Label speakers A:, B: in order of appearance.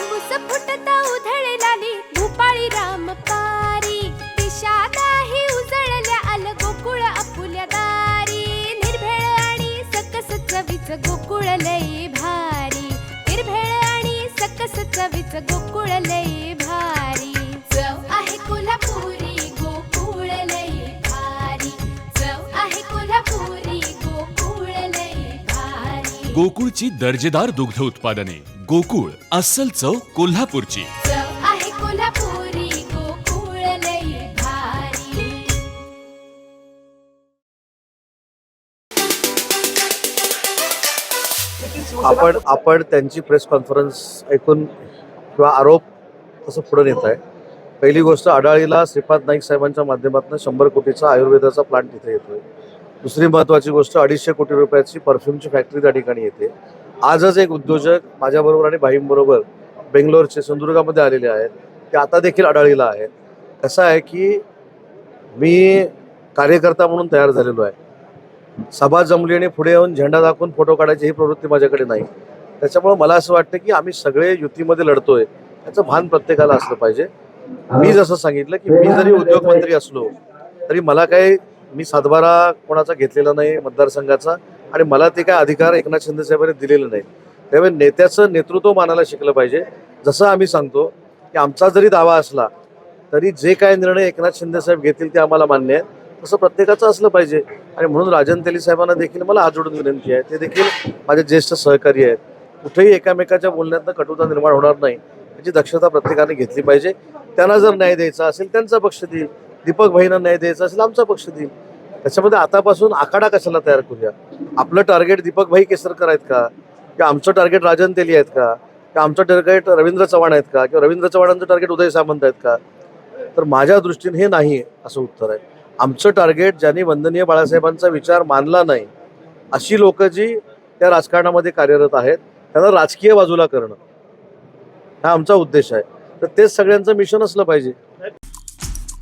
A: तांबूस फुटता उधळे लाली भूपाळी राम पारी. दिशा नाही उजळल्या आल गोकुळ आपुल्या दारी. निर्भेळ आणि सकस चवीच गोकुळ लई भारी. निर्भेळ आणि सकस चवीच गोकुळ लई भारी.
B: गोकुळची दर्जेदार दुग्ध उत्पादने. गोकुळ अस्सल चव कोल्हापूरची.
A: चव आहे कोल्हापुरी गोकुळ लई भारी.
C: आपण आपण त्यांची प्रेस कॉन्फरन्स ऐकून किंवा आरोप तसं पुढे नेत आहे. पहिली गोष्ट अडाळीला श्रीपाद नाईक साहेबांच्या माध्यमातून शंभर कोटीचा आयुर्वेदाचा प्लांट तिथे येतोय. दुसरी महत्वाची गोष्ट अडीचशे कोटी रुपयाची परफ्यूमची फॅक्टरी त्या ठिकाणी येते. आजच एक उद्योजक माझ्याबरोबर आणि भाईंबरोबर बेंगलोरचे सिंधुदुर्गामध्ये आलेले आहेत. ते आता देखील अडाळीला आहेत कसं आहे की मी कार्यकर्ता म्हणून तयार झालेलो आहे. सभा जमली आणि पुढे येऊन झेंडा दाखवून फोटो काढायची ही प्रवृत्ती माझ्याकडे नाही. त्याच्यामुळे मला असं वाटतं की आम्ही सगळे युतीमध्ये लढतोय याचं भान प्रत्येकाला असलं पाहिजे. मी जसं सांगितलं की मी जरी उद्योगमंत्री असलो तरी मला काही मी सातबारा कोणाचा घेतलेला नाही मतदारसंघाचा आणि मला ते काय अधिकार एकनाथ शिंदे साहेबांनी दिलेले नाही त्यामुळे नेत्याचं नेतृत्व मानायला शिकलं पाहिजे. जसं आम्ही सांगतो की आमचा जरी दावा असला तरी जे काय निर्णय एकनाथ शिंदे साहेब घेतील ते आम्हाला मान्य आहे तसं प्रत्येकाचं असलं पाहिजे. आणि म्हणून राजन तेली साहेबांना देखील मला हात जोडून विनंती आहे. ते देखील माझे ज्येष्ठ सहकारी आहेत. कुठेही एकामेकाच्या बोलण्यातनं कटुता निर्माण होणार नाही. याची दक्षता प्रत्येकाने घेतली पाहिजे. त्यांना जर न्याय द्यायचा असेल त्यांचा पक्ष देईल. दीपक भाईंना नाही द्यायचं असेल आमचा पक्ष देईल. त्याच्यामध्ये आतापासून आखाडा कशाला तयार करूया? आपलं टार्गेट दीपक भाई केसरकर आहेत का? किंवा आमचं टार्गेट राजन तेली आहेत का? किंवा आमचं टार्गेट रवींद्र चव्हाण आहेत का? किंवा रवींद्र चव्हाणांचं टार्गेट उदय सामंत आहेत का? तर माझ्या दृष्टीने हे नाही असं उत्तर आहे. आमचं टार्गेट ज्यांनी वंदनीय बाळासाहेबांचा विचार मानला नाही अशी लोक जी त्या राजकारणामध्ये कार्यरत आहेत त्यांना राजकीय बाजूला करणं हा आमचा उद्देश आहे. तर तेच सगळ्यांचं मिशन असलं पाहिजे.